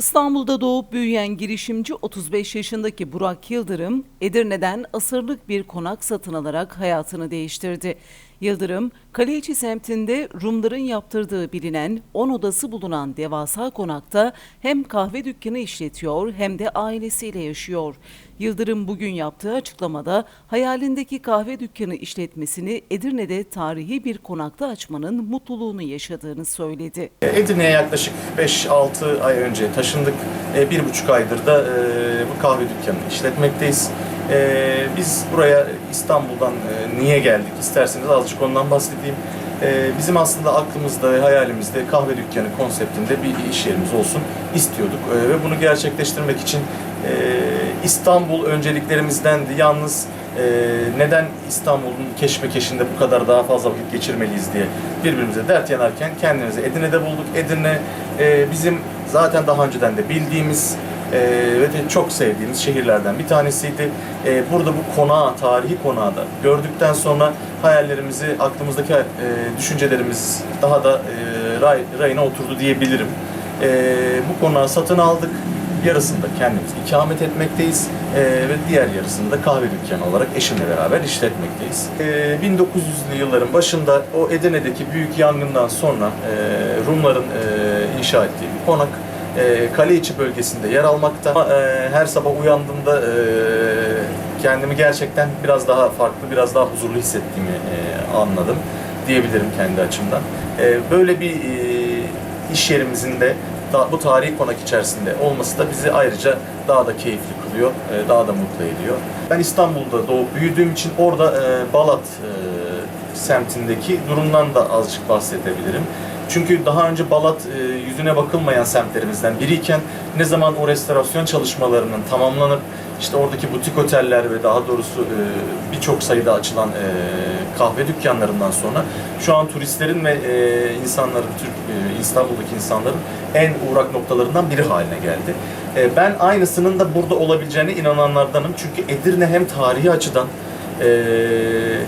İstanbul'da doğup büyüyen girişimci 35 yaşındaki Burak Yıldırım, Edirne'den asırlık bir konak satın alarak hayatını değiştirdi. Yıldırım, Kaleiçi semtinde Rumların yaptırdığı bilinen 10 odası bulunan devasa konakta hem kahve dükkanı işletiyor hem de ailesiyle yaşıyor. Yıldırım bugün yaptığı açıklamada hayalindeki kahve dükkanı işletmesini Edirne'de tarihi bir konakta açmanın mutluluğunu yaşadığını söyledi. Edirne'ye yaklaşık 5-6 ay önce taşındık. E, Bir buçuk aydır da e, bu kahve dükkanını işletmekteyiz. E, Biz buraya İstanbul'dan e, niye geldik isterseniz azıcık ondan bahsedeyim. E, Bizim aslında aklımızda ve hayalimizde kahve dükkanı konseptinde bir iş yerimiz olsun istiyorduk. E, Ve bunu gerçekleştirmek için e, İstanbul önceliklerimizdendi. Yalnız e, neden İstanbul'un keşmekeşinde bu kadar daha fazla vakit geçirmeliyiz diye birbirimize dert yanarken kendimizi Edirne'de bulduk. Edirne e, bizim zaten daha önceden de bildiğimiz ve de çok sevdiğimiz şehirlerden bir tanesiydi. E, burada bu konağı, tarihi konağı da gördükten sonra hayallerimizi, aklımızdaki e, düşüncelerimiz daha da e, ray, rayına oturdu diyebilirim. E, bu konağı satın aldık. Yarısında kendimiz ikamet etmekteyiz e, ve diğer yarısında kahve dükkanı olarak eşimle beraber işletmekteyiz. E, 1900'lü yılların başında o Edirne'deki büyük yangından sonra e, Rumların e, inşa ettiği bir konak e, Kaleiçi bölgesinde yer almakta. E, her sabah uyandığımda e, kendimi gerçekten biraz daha farklı, biraz daha huzurlu hissettiğimi e, anladım diyebilirim kendi açımdan. E, böyle bir e, iş yerimizin de bu tarihi konak içerisinde olması da bizi ayrıca daha da keyifli kılıyor, e, daha da mutlu ediyor. Ben İstanbul'da doğup büyüdüğüm için orada e, Balat e, semtindeki durumdan da azıcık bahsedebilirim. Çünkü daha önce Balat e, yüzüne bakılmayan semtlerimizden biriyken ne zaman o restorasyon çalışmalarının tamamlanıp işte oradaki butik oteller ve daha doğrusu e, birçok sayıda açılan e, kahve dükkanlarından sonra şu an turistlerin ve insanların, Türk İstanbul'daki insanların en uğrak noktalarından biri haline geldi. Ben aynısının da burada olabileceğine inananlardanım. Çünkü Edirne hem tarihi açıdan e,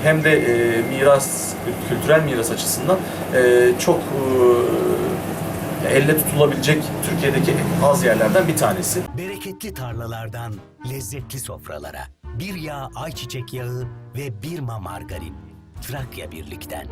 hem de e, miras, kültürel miras açısından e, çok e, elle tutulabilecek Türkiye'deki az yerlerden bir tanesi. Bereketli tarlalardan lezzetli sofralara. Bir yağ ayçiçek yağı ve bir ma margarin. Trakya Birlik'ten.